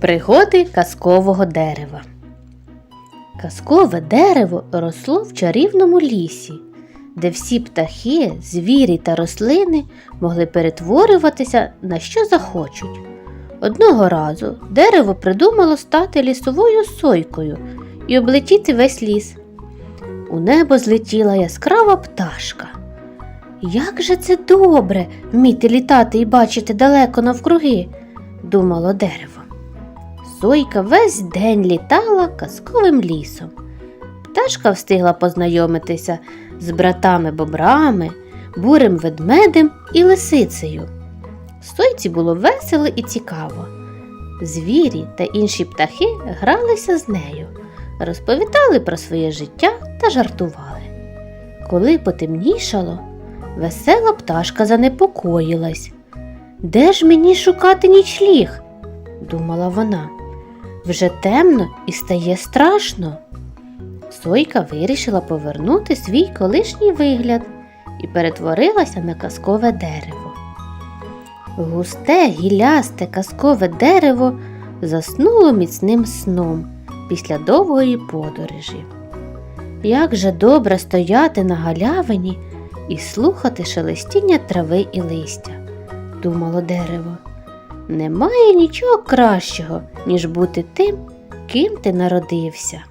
Пригоди казкового дерева. Казкове дерево росло в чарівному лісі, де всі птахи, звірі та рослини могли перетворюватися на що захочуть. Одного разу дерево придумало стати лісовою сойкою і облетіти весь ліс. У небо злетіла яскрава пташка. Як же це добре вміти літати і бачити далеко навкруги, думало дерево. Сойка весь день літала казковим лісом. Пташка встигла познайомитися з братами бобрами, бурим ведмедем і лисицею. Сойці було весело і цікаво. Звірі та інші птахи гралися з нею, розповідали про своє життя та жартували. Коли потемнішало, весела пташка занепокоїлась. Де ж мені шукати нічліг? думала вона. Вже темно і стає страшно. Сойка вирішила повернути свій колишній вигляд і перетворилася на казкове дерево. Густе, гілясте казкове дерево заснуло міцним сном після довгої подорожі. Як же добре стояти на галявині і слухати шелестіння трави і листя, думало дерево. Немає нічого кращого, ніж бути тим, ким ти народився.